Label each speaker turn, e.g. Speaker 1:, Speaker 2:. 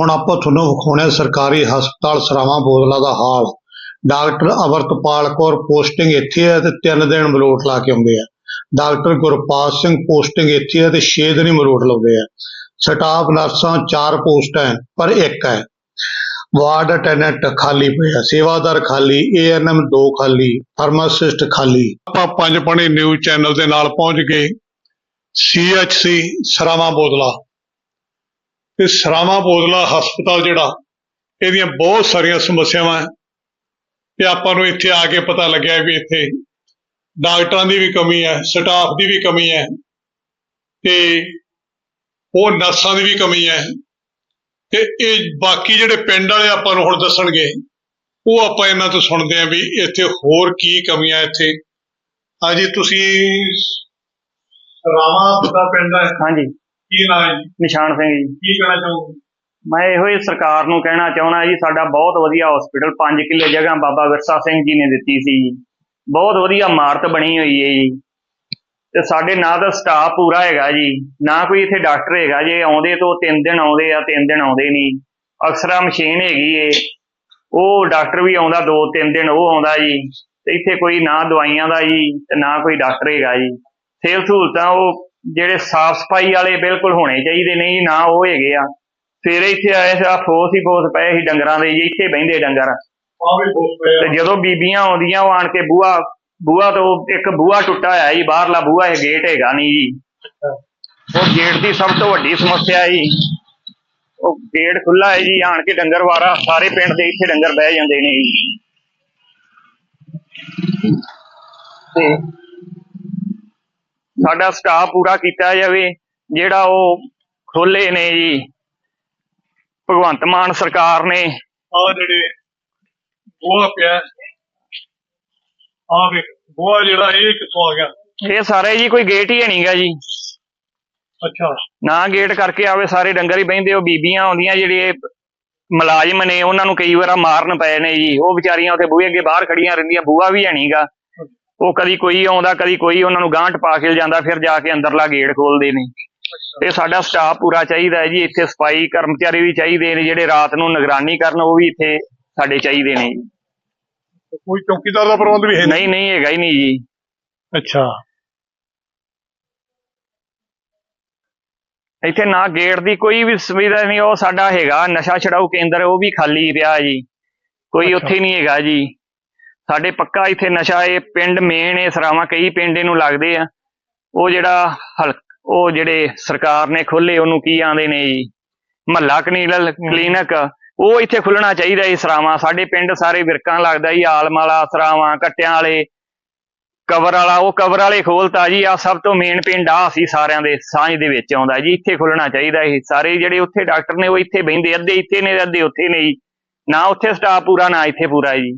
Speaker 1: ਹੁਣ ਆਪਾਂ ਤੁਹਾਨੂੰ ਵਿਖਾਉਣੇ ਆ ਸਰਕਾਰੀ ਹਸਪਤਾਲ ਸਰਾਵਾਂ ਬੋਦਲਾ ਦਾ ਹਾਲ। ਡਾਕਟਰ ਅਮਰਤਪਾਲ ਕੌਰ ਪੋਸਟਿੰਗ ਇੱਥੇ ਹੈ ਤੇ ਤਿੰਨ ਦਿਨ ਮਲੋਟ ਲਾ ਕੇ ਆਉਂਦੇ ਆ। ਡਾਕਟਰ ਗੁਰਪਾਲ ਸਿੰਘ ਪੋਸਟਿੰਗ ਇੱਥੇ ਹੈ ਤੇ 6 ਦਿਨ ਹੀ ਮਲੋਟ ਲਾਉਂਦੇ ਆ। ਸਟਾਫ ਨਰਸਾਂ ਚਾਰ ਪੋਸਟਾਂ ਪਰ ਇੱਕ ਹੈ। ਵਾਰਡ ਅਟੈਂਡੈਂਟ ਖਾਲੀ ਪਏ ਸੇਵਾਦਾਰ ਖਾਲੀ ਏਐਨਐਮ ਦੋ ਖਾਲੀ, ਫਾਰਮਾਸਿਸਟ ਖਾਲੀ। ਆਪਾਂ ਪੰਜ ਪਣੀ ਨਿਊਜ਼ ਚੈਨਲ ਦੇ ਨਾਲ ਪਹੁੰਚ ਗਏ। ਸੀਐਚਸੀ ਸਰਾਵਾਂ ਬੋਦਲਾ ਤੇ ਸਰਾਵਾਂ ਬੋਦਲਾ ਹਸਪਤਾਲ ਜਿਹੜਾ, ਇਹਦੀਆਂ ਬਹੁਤ ਸਾਰੀਆਂ ਸਮੱਸਿਆਵਾਂ ਹੈ। ਤੇ ਆਪਾਂ ਨੂੰ ਇੱਥੇ ਆ ਕੇ ਪਤਾ ਲੱਗਿਆ ਵੀ ਇੱਥੇ ਡਾਕਟਰਾਂ ਦੀ ਵੀ ਕਮੀ ਹੈ, ਸਟਾਫ ਦੀ ਵੀ ਕਮੀ ਹੈ, ਤੇ ਉਹ ਨਰਸਾਂ ਦੀ ਵੀ ਕਮੀ ਹੈ। ਤੇ ਇਹ ਬਾਕੀ ਜਿਹੜੇ ਪਿੰਡ ਵਾਲੇ ਆਪਾਂ ਨੂੰ ਹੁਣ ਦੱਸਣਗੇ, ਉਹ ਆਪਾਂ ਇਹਨਾਂ ਤੋਂ ਸੁਣਦੇ ਆਂ ਵੀ ਇੱਥੇ ਹੋਰ ਕੀ ਕਮੀਆਂ ਇੱਥੇ। ਹਾਂਜੀ, ਤੁਸੀਂ ਰਾਵਾ ਦਾ ਪਿੰਡ ਹੈ
Speaker 2: ਹਾਂਜੀ।
Speaker 1: ਕੀ ਨਾਮ ਹੈ ਜੀ?
Speaker 2: ਨਿਸ਼ਾਨ ਸਿੰਘ ਜੀ।
Speaker 1: ਕੀ ਕਹਿਣਾ ਚਾਹੋਗੇ?
Speaker 2: ਮੈਂ ਇਹੋ ਹੀ ਸਰਕਾਰ ਨੂੰ ਕਹਿਣਾ ਚਾਹੁੰਦਾ ਜੀ ਸਾਡਾ ਬਹੁਤ ਵਧੀਆ ਹਸਪੀਟਲ 5 ਕਿੱਲੇ ਜਗ੍ਹਾ ਬਾਬਾ ਵਿਰਸਾ ਸਿੰਘ ਜੀ ਨੇ ਦਿੱਤੀ ਸੀ ਜੀ। ਬਹੁਤ ਵਧੀਆ ਇਮਾਰਤ ਬਣੀ ਹੋਈ ਹੈ ਜੀ। ਤੇ ਸਾਡੇ ਨਾ ਤਾਂ ਸਟਾਫ ਪੂਰਾ ਹੈਗਾ ਜੀ। ਨਾ ਕੋਈ ਇੱਥੇ ਡਾਕਟਰ ਹੈਗਾ ਜੇ ਆਉਂਦੇ ਤੋਂ ਤਿੰਨ ਦਿਨ ਆਉਂਦੇ ਆ ਤਿੰਨ ਦਿਨ ਆਉਂਦੇ ਨਹੀਂ। ਅਕਸਰਾ ਮਸ਼ੀਨ ਹੈਗੀ ਏ। ਉਹ ਡਾਕਟਰ ਵੀ ਆਉਂਦਾ ਦੋ ਤਿੰਨ ਦਿਨ ਉਹ ਆਉਂਦਾ ਜੀ। ਤੇ ਇੱਥੇ ਕੋਈ ਨਾ ਦਵਾਈਆਂ ਦਾ ਜੀ ਤੇ ਨਾ ਕੋਈ ਡਾਕਟਰ ਹੈਗਾ ਜੀ। ਸਿਹਤ ਸਹੂਲਤਾਂ ਉਹ ਜਿਹੜੇ ਸਾਫ਼ ਸਫ਼ਾਈ ਵਾਲੇ ਬਿਲਕੁਲ ਹੋਣੇ ਚਾਹੀਦੇ ਨੇ ਜੀ ਨਾ ਉਹ ਹੈਗੇ ਆ। ਫਿਰ ਇੱਥੇ ਆਏ ਸੀ ਆ ਫੋਸ ਹੀ ਫੋਸ ਪਏ ਸੀ ਡੰਗਰਾਂ ਦੇ ਜੀ ਇੱਥੇ ਬਹਿੰਦੇ ਡੰਗਰ। ਤੇ ਜਦੋਂ ਬੀਬੀਆਂ ਆਉਂਦੀਆਂ ਉਹ ਆਣ ਕੇ ਬੂਹਾ ਬੂਹਾ ਤੋਂ ਇੱਕ ਬੂਹਾ ਟੁੱਟਾ ਹੋਇਆ ਜੀ ਬਾਹਰਲਾ ਬੂਹਾ ਇਹ ਗੇਟ ਹੈਗਾ ਨਹੀਂ ਜੀ। ਉਹ ਗੇਟ ਦੀ ਸਭ ਤੋਂ ਵੱਡੀ ਸਮੱਸਿਆ ਜੀ ਉਹ ਗੇਟ ਖੁੱਲਾ ਹੈ ਜੀ ਆਣ ਕੇ ਡੰਗਰ ਵਾਰਾ ਸਾਰੇ ਪਿੰਡ ਦੇ ਇੱਥੇ ਡੰਗਰ ਬਹਿ ਜਾਂਦੇ ਨੇ ਜੀ। ਤੇ ਸਾਡਾ ਸਟਾਫ ਪੂਰਾ ਕੀਤਾ ਜਾਵੇ ਜਿਹੜਾ ਉਹ ਖੋਲੇ ਨੇ ਜੀ। ਭਗਵੰਤ ਮਾਨ ਸਰਕਾਰ ਨੇ।
Speaker 1: ਆ ਜਿਹੜੇ ਗੋਹਾ ਪਿਆ ਆ ਵੇਖ ਗੋਹਾ ਜਿਹੜਾ ਇਹ ਕਿੱਥੋਂ ਆ ਗਿਆ?
Speaker 2: ਇਹ ਸਾਰੇ ਜੀ ਕੋਈ ਗੇਟ ਹੀ ਨਹੀਂਗਾ ਜੀ।
Speaker 1: ਅੱਛਾ।
Speaker 2: ਨਾ ਗੇਟ ਕਰਕੇ ਆਵੇ ਸਾਰੇ ਡੰਗਰ ਹੀ ਬਹਿੰਦੇ ਉਹ ਬੀਬੀਆਂ ਆਉਂਦੀਆਂ ਜਿਹੜੇ ਮੁਲਾਜ਼ਮ ਨੇ ਉਹਨਾਂ ਨੂੰ ਕਈ ਵਾਰਾ ਮਾਰਨ ਪਏ ਨੇ ਜੀ। ਉਹ ਵਿਚਾਰੀਆਂ ਉੱਥੇ ਬੂਹੇ ਅੱਗੇ ਬਾਹਰ ਖੜੀਆਂ ਰਹਿੰਦੀਆਂ ਬੂਹਾ ਵੀ ਹੈ ਨਹੀਂਗਾ ਉਹ ਕਦੀ ਕੋਈ ਆਉਂਦਾ ਕਦੀ ਕੋਈ ਉਹਨਾਂ ਨੂੰ ਗਾਂਠ ਪਾ ਕੇ ਜਾਂਦਾ ਫਿਰ ਜਾ ਕੇ ਅੰਦਰਲਾ ਗੇਟ ਖੋਲਦੇ ਨੇ। ਤੇ ਸਾਡਾ ਸਟਾਫ ਪੂਰਾ ਚਾਹੀਦਾ ਹੈ ਜੀ ਇੱਥੇ ਸਫ਼ਾਈ ਕਰਮਚਾਰੀ ਵੀ ਚਾਹੀਦੇ ਨੇ ਜਿਹੜੇ ਰਾਤ ਨੂੰ ਨਿਗਰਾਨੀ ਕਰਨ ਉਹ ਵੀ ਇੱਥੇ ਸਾਡੇ ਚਾਹੀਦੇ ਨੇ। ਜੀ।
Speaker 1: ਕੋਈ ਚੌਕੀਦਾਰ ਦਾ ਪ੍ਰਬੰਧ ਵੀ ਹੈ
Speaker 2: ਨਹੀਂ? ਨਹੀਂ ਹੈਗਾ ਹੀ ਨਹੀਂ ਜੀ।
Speaker 1: ਅੱਛਾ।
Speaker 2: ਇੱਥੇ ਨਾ ਗੇਟ ਦੀ ਕੋਈ ਵੀ ਸੁਵਿਧਾ ਨਹੀਂ ਉਹ ਸਾਡਾ ਹੈਗਾ ਨਸ਼ਾ ਛਡਾਊ ਕੇਂਦਰ ਉਹ ਵੀ ਖਾਲੀ ਪਿਆ ਜੀ। ਕੋਈ। ਉੱਥੇ ਨਹੀਂ ਹੈਗਾ ਜੀ। ਸਾਡੇ ਪੱਕਾ ਇੱਥੇ ਨਸ਼ਾ ਇਹ ਪਿੰਡ ਮੇਨ ਇਹ ਸਰਾਵਾਂ ਕਈ ਪਿੰਡ ਇਹਨੂੰ ਲੱਗਦੇ ਆ। ਉਹ ਜਿਹੜਾ ਹਲ ਉਹ ਜਿਹੜੇ ਸਰਕਾਰ ਨੇ ਖੋਲੇ ਉਹਨੂੰ ਕੀ ਆਂਦੇ ਨੇ ਜੀ? ਮਹੱਲਾ ਕਨੀਲ ਕਲੀਨਿਕ। ਉਹ ਇੱਥੇ ਖੁੱਲਣਾ ਚਾਹੀਦਾ ਜੀ ਸਰਾਵਾਂ। ਸਾਡੇ ਪਿੰਡ ਸਾਰੇ ਵਿਰਕਾਂ ਲੱਗਦਾ ਜੀ ਆਲਮਾਲਾ ਸਰਾਵਾਂ ਕੱਟਿਆਂ ਵਾਲੇ। ਕਵਰ ਵਾਲਾ ਉਹ ਕਵਰ ਵਾਲੇ ਖੋਲਤਾ ਜੀ। ਆ ਸਭ ਤੋਂ ਮੇਨ ਪਿੰਡ ਆ ਸੀ ਸਾਰਿਆਂ ਦੇ ਸਾਂਝ ਦੇ ਵਿੱਚ ਆਉਂਦਾ ਜੀ। ਇੱਥੇ ਖੁੱਲਣਾ ਚਾਹੀਦਾ ਇਹ। ਸਾਰੇ ਜਿਹੜੇ ਉੱਥੇ ਡਾਕਟਰ ਨੇ ਉਹ ਇੱਥੇ ਬਹਿੰਦੇ ਅੱਧੇ ਇੱਥੇ ਨੇ ਅੱਧੇ ਉੱਥੇ ਨੇ ਜੀ। ਨਾ ਉੱਥੇ ਸਟਾਫ ਪੂਰਾ ਨਾ ਇੱਥੇ ਪੂਰਾ ਜੀ।